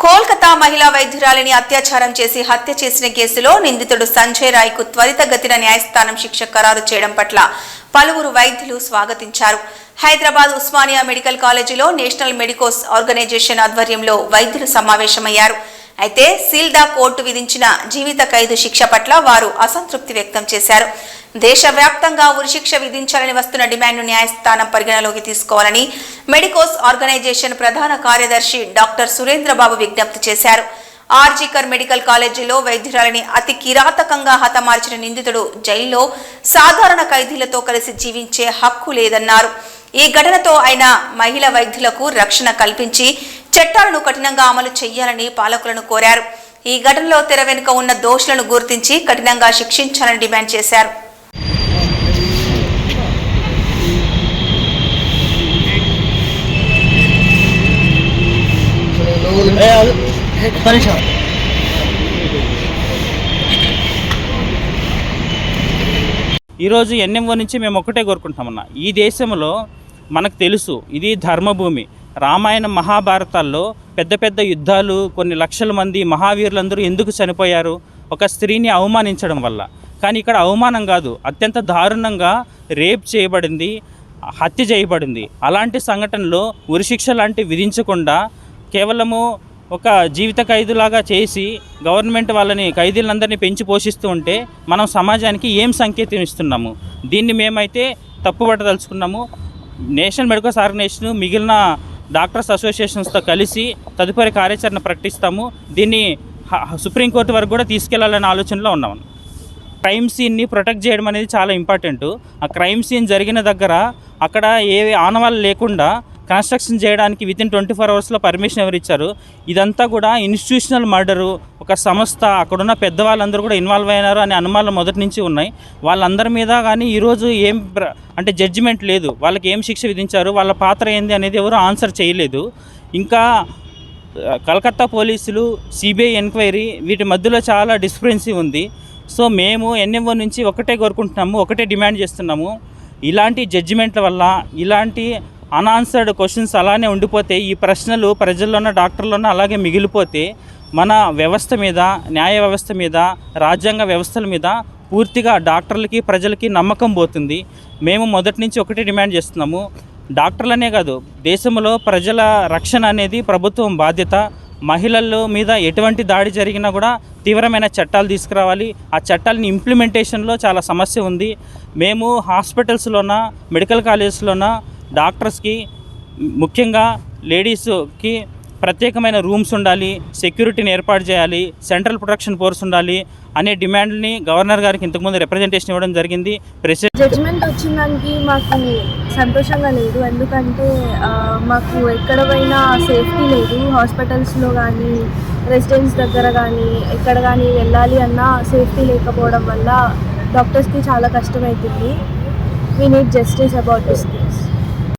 కోల్కతా మహిళా వైద్యురాలిని అత్యాచారం చేసి హత్య చేసిన కేసులో నిందితుడు సంజయ్ రాయ్కు త్వరితగతిన న్యాయస్థానం శిక్ష ఖరారు చేయడం పట్ల పలువురు వైద్యులు స్వాగతించారు. హైదరాబాద్ ఉస్మానియా మెడికల్ కాలేజీలో నేషనల్ మెడికోస్ ఆర్గనైజేషన్ ఆధ్వర్యంలో వైద్యులు సమావేశమయ్యారు. అయితే సీల్డా కోర్టు విధించిన జీవిత ఖైదు శిక్ష పట్ల వారు అసంతృప్తి వ్యక్తం చేశారు. దేశవ్యాప్తంగా ఉరిశిక్ష విధించాలని వస్తున్న డిమాండ్ను న్యాయస్థానం పరిగణలోకి తీసుకోవాలని మెడికోస్ ఆర్గనైజేషన్ ప్రధాన కార్యదర్శి డాక్టర్ సురేంద్రబాబు విజ్ఞప్తి చేశారు. ఆర్జికర్ మెడికల్ కాలేజీలో వైద్యురాలిని అతి కిరాతకంగా హతమార్చిన నిందితుడు జైల్లో సాధారణ ఖైదీలతో కలిసి జీవించే హక్కు లేదన్నారు. ఈ ఘటనతో ఆయన మహిళ వైద్యులకు రక్షణ కల్పించి చట్టాలను కఠినంగా అమలు చేయాలని పాలకులను కోరారు. ఈ ఘటనలో తెర వెనుక ఉన్న దోషులను గుర్తించి కఠినంగా శిక్షించాలని డిమాండ్ చేశారు. ఈరోజు ఎన్ఎంఓ నుంచి మేము ఒక్కటే కోరుకుంటామన్నా ఈ దేశంలో మనకు తెలుసు ఇది ధర్మభూమి. రామాయణ మహాభారతాల్లో పెద్ద పెద్ద యుద్ధాలు కొన్ని లక్షల మంది మహావీరులందరూ ఎందుకు చనిపోయారు? ఒక స్త్రీని అవమానించడం వల్ల. కానీ ఇక్కడ అవమానం కాదు. అత్యంత దారుణంగా రేప్ చేయబడింది హత్య చేయబడింది. అలాంటి సంఘటనలో ఉరిశిక్ష లాంటి విధించకుండా కేవలము ఒక జీవిత ఖైదులాగా చేసి గవర్నమెంట్ వాళ్ళని ఖైదీలందరినీ పెంచి పోషిస్తూ ఉంటే మనం సమాజానికి ఏం సంకేతం ఇస్తున్నాము? దీన్ని మేమైతే తప్పుపట్టదలుచుకున్నాము నేషనల్ మెడికల్స్ ఆర్గనైజేషన్ మిగిలిన డాక్టర్స్ అసోసియేషన్స్తో కలిసి తదుపరి కార్యాచరణ ప్రకటిస్తాము. దీన్ని సుప్రీంకోర్టు వరకు కూడా తీసుకెళ్ళాలనే ఆలోచనలో ఉన్నాము క్రైమ్ సీన్ని ప్రొటెక్ట్ చేయడం అనేది చాలా ఇంపార్టెంట్. ఆ క్రైమ్ సీన్ జరిగిన దగ్గర అక్కడ ఏ ఆనవాళ్ళు లేకుండా కన్స్ట్రక్షన్ చేయడానికి విత్ ఇన్ ట్వంటీ ఫోర్ అవర్స్లో పర్మిషన్ ఎవరు ఇచ్చారు ఇదంతా కూడా ఇన్స్టిట్యూషనల్ మర్డరు ఒక సంస్థ అక్కడున్న పెద్దవాళ్ళందరూ కూడా ఇన్వాల్వ్ అయినారు అనే అనుమానాలు మొదటి నుంచి ఉన్నాయి. వాళ్ళందరి మీద కానీ ఈరోజు ఏం ప్ర- అంటే జడ్జిమెంట్ లేదు. వాళ్ళకి ఏం శిక్ష విధించారు? వాళ్ళ పాత్ర ఏంది అనేది ఎవరు ఆన్సర్ చేయలేదు. ఇంకా కలకత్తా పోలీసులు సిబిఐ ఎంక్వైరీ వీటి మధ్యలో చాలా డిస్ఫరెన్సీ ఉంది. సో మేము ఎన్ఎంఓ నుంచి ఒకటే కోరుకుంటున్నాము ఒకటే డిమాండ్ చేస్తున్నాము. ఇలాంటి జడ్జిమెంట్ల వల్ల ఇలాంటి అన్ఆన్సర్డ్ క్వశ్చన్స్ అలానే ఉండిపోతే ఈ ప్రశ్నలు ప్రజల్లోనూ డాక్టర్లోనూ అలాగే మిగిలిపోతే మన వ్యవస్థ మీద న్యాయ వ్యవస్థ మీద రాజ్యాంగ వ్యవస్థల మీద పూర్తిగా డాక్టర్లకి ప్రజలకి నమ్మకం పోతుంది. మేము మొదటి నుంచి ఒకటి డిమాండ్ చేస్తున్నాము. డాక్టర్లనే కాదు దేశంలో ప్రజల రక్షణ అనేది ప్రభుత్వం బాధ్యత. మహిళల మీద ఎటువంటి దాడి జరిగినా కూడా తీవ్రమైన చట్టాలు తీసుకురావాలి. ఆ చట్టాలని ఇంప్లిమెంటేషన్లో చాలా సమస్య ఉంది. మేము హాస్పిటల్స్లోన మెడికల్ కాలేజెస్లోన డాక్టర్స్కి ముఖ్యంగా లేడీస్కి ప్రత్యేకమైన రూమ్స్ ఉండాలి సెక్యూరిటీని ఏర్పాటు చేయాలి సెంట్రల్ ప్రొటెక్షన్ ఫోర్స్ ఉండాలి అనే డిమాండ్ని గవర్నర్ గారికి ఇంతకుముందు రిప్రజెంటేషన్ ఇవ్వడం జరిగింది. ప్రెసిడెంట్ జడ్జిమెంట్ వచ్చిందానికి మాకు సంతోషంగా లేదు. ఎందుకంటే మాకు ఎక్కడ పోయినా సేఫ్టీ లేదు. హాస్పిటల్స్లో కానీ రెసిడెంట్స్ దగ్గర కానీ ఎక్కడ కానీ వెళ్ళాలి అన్నా సేఫ్టీ లేకపోవడం వల్ల డాక్టర్స్కి చాలా కష్టమవుతుంది we need justice about this thing